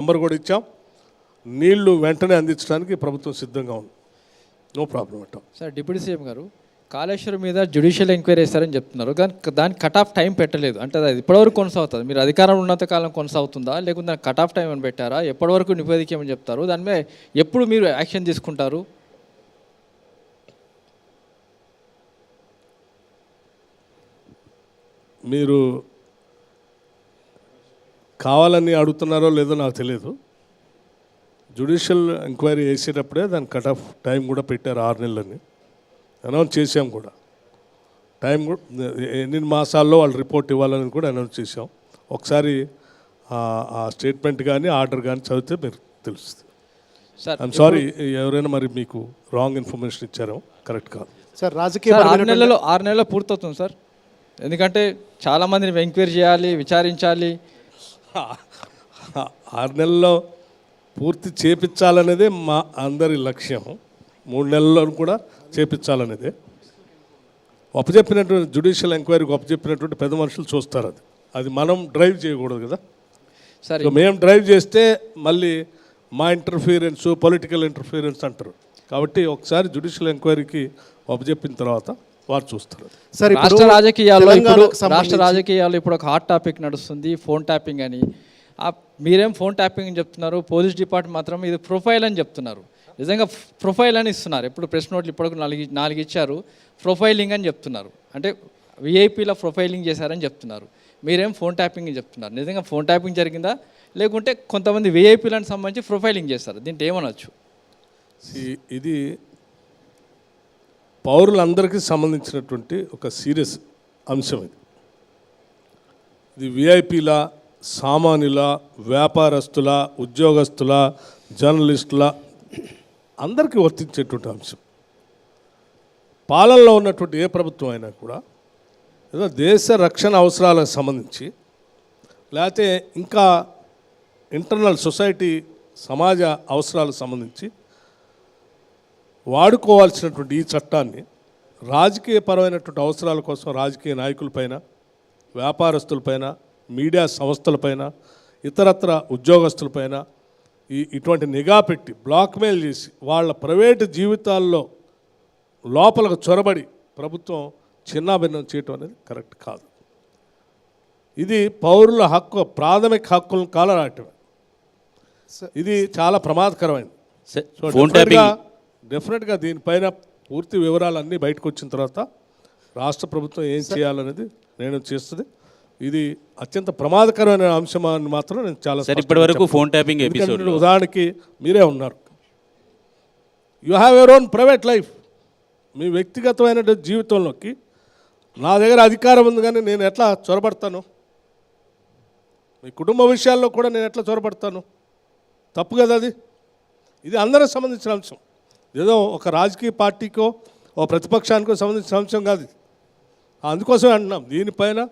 Number కూడా ఇచ్చాం. నీళ్ళు వెంటనే అందించడానికి ప్రభుత్వం సిద్ధంగా ఉంది. నో ప్రాబ్లం అట్ట. సార్ డిప్యూటీ సీఎం గారు కాళేశ్వరం మీద జ్యుడిషియల్ ఎంక్వైరీ చేస్తారని చెప్తున్నారు. కానీ దానికి కట్ ఆఫ్ టైం పెట్టలేదు. అంటే అది ఇప్పటివరకు కొనసాగుతుంది. మీరు అధికారంలో ఉన్నంత కాలం కొనసాగుతుందా? లేకుంటే దానికి కట్ ఆఫ్ టైం అని పెట్టారా? ఎప్పటివరకు నివేదికమని చెప్తారు? దాని మీద ఎప్పుడు మీరు యాక్షన్ తీసుకుంటారు? మీరు కావాలని అడుగుతున్నారో లేదో నాకు తెలియదు జ్యుడిషియల్ ఎంక్వైరీ చేసేటప్పుడే దాని కట్ ఆఫ్ టైం కూడా పెట్టారు ఆరు నెలలని. అనౌన్స్ చేసాం కూడా. టైం కూడా ఎన్ని మాసాల్లో వాళ్ళు రిపోర్ట్ ఇవ్వాలని కూడా అనౌన్స్ చేసాం ఒకసారి ఆ- ఆ స్టేట్మెంట్ కానీ ఆర్డర్ కానీ చదివితే మీరు తెలుస్తుంది. సార్ ఐఎమ్ సారీ ఎవరైనా మరి మీకు రాంగ్ ఇన్ఫర్మేషన్ ఇచ్చారో కరెక్ట్ కాదు. సార్ సార్ ఆరు రాజకీయ నెలల్లో ఆరు నెలల్లో పూర్తవుతుంది సార్ ఎందుకంటే చాలా మందిని ఎంక్వైరీ చేయాలి విచారించాలి. ఆరు నెలల్లో పూర్తి చేపించాలనేదే మా అందరి లక్ష్యం. మూడు నెలల్లో కూడా చేపించాలనేదే. ఒప్పచెప్పినటువంటి జ్యుడిషియల్ ఎంక్వైరీకి ఒప్పచెప్పినటువంటి పెద్ద మనుషులు చూస్తారు అది. అది మనం డ్రైవ్ చేయకూడదు కదా. సార్. మేము డ్రైవ్ చేస్తే మళ్ళీ మా ఇంటర్ఫీరెన్స్ పొలిటికల్ ఇంటర్ఫీరెన్స్ అంటారు. కాబట్టి ఒకసారి జ్యుడిషియల్ ఎంక్వైరీకి ఒప్పచెప్పిన తర్వాత వారు చూస్తారు. సార్ ఇప్పుడు రాష్ట్ర రాజకీయాల్లో ఇప్పుడు రాష్ట్ర రాజకీయాల్లో ఇప్పుడు ఒక హాట్ టాపిక్ నడుస్తుంది ఫోన్ ట్యాపింగ్ అని. ఆ మీరేం ఫోన్ ట్యాపింగ్ అని చెప్తున్నారు? పోలీస్ డిపార్ట్మెంట్ మాత్రం ఇది ప్రొఫైల్ అని చెప్తున్నారు. నిజంగా ప్రొఫైల్ అని ఇస్తున్నారు. ఇప్పుడు ప్రెస్ నోట్లు ఇప్పటికి నాలుగు నాలుగు ఇచ్చారు. ప్రొఫైలింగ్ అని చెప్తున్నారు. అంటే విఐపీల ప్రొఫైలింగ్ చేశారని చెప్తున్నారు. మీరేం ఫోన్ ట్యాపింగ్ అని చెప్తున్నారు? నిజంగా ఫోన్ ట్యాపింగ్ జరిగిందా? లేకుంటే కొంతమంది విఐపీలకు సంబంధించి ప్రొఫైలింగ్ చేస్తారు. దీంట్లో ఏమనొచ్చు? ఇది పౌరులందరికీ సంబంధించినటువంటి ఒక సీరియస్ అంశం ఇది. ఇది విఐపీల సామాన్యుల వ్యాపారస్తుల ఉద్యోగస్తుల జర్నలిస్టుల అందరికీ వర్తించేటువంటి అంశం. పాలనలో ఉన్నటువంటి ఏ ప్రభుత్వం అయినా కూడా ఏదో దేశ రక్షణ అవసరాలకు సంబంధించి లేకపోతే ఇంకా ఇంటర్నల్ సొసైటీ సమాజ అవసరాలకు సంబంధించి వాడుకోవాల్సినటువంటి ఈ చట్టాన్ని రాజకీయపరమైనటువంటి అవసరాల కోసం రాజకీయ నాయకులపైన వ్యాపారస్తులపైన మీడియా సంస్థలపైన ఇతరత్ర ఉద్యోగస్తులపైన ఈ ఇటువంటి నిఘా పెట్టి బ్లాక్మెయిల్ చేసి వాళ్ళ ప్రైవేటు జీవితాల్లో లోపలకు చొరబడి ప్రభుత్వం చిన్నాభిన్నం చేయటం అనేది కరెక్ట్ కాదు. ఇది పౌరుల హక్కు ప్రాథమిక హక్కులను కాలరాయటమే. ఇది చాలా ప్రమాదకరమైనది. డెఫినెట్గా దీనిపైన పూర్తి వివరాలన్నీ బయటకు వచ్చిన తర్వాత రాష్ట్ర ప్రభుత్వం ఏం చేయాలనేది నేను చేస్తుంది. ఇది అత్యంత ప్రమాదకరమైన అంశం అని మాత్రం నేను చాలా సార్ ఇప్పటి వరకు. ఫోన్ ట్యాపింగ్ ఎపిసోడ్ ఉదాహరణకి మీరే ఉన్నారు. You have ever own private life మీ వ్యక్తిగతమైన జీవితంలోకి నా దగ్గర అధికారం ఉంది కానీ నేను ఎట్లా చొరబడతాను? మీ కుటుంబ విషయాల్లో కూడా నేను ఎట్లా చొరబడతాను? తప్పు కదా అది? ఇది అందరికి సంబంధించిన అంశం. ఏదో ఒక రాజకీయ పార్టీకో ఓ ప్రతిపక్షానికో సంబంధించిన అంశం కాదు. అందుకోసమే అంటున్నాం. దీనిపైన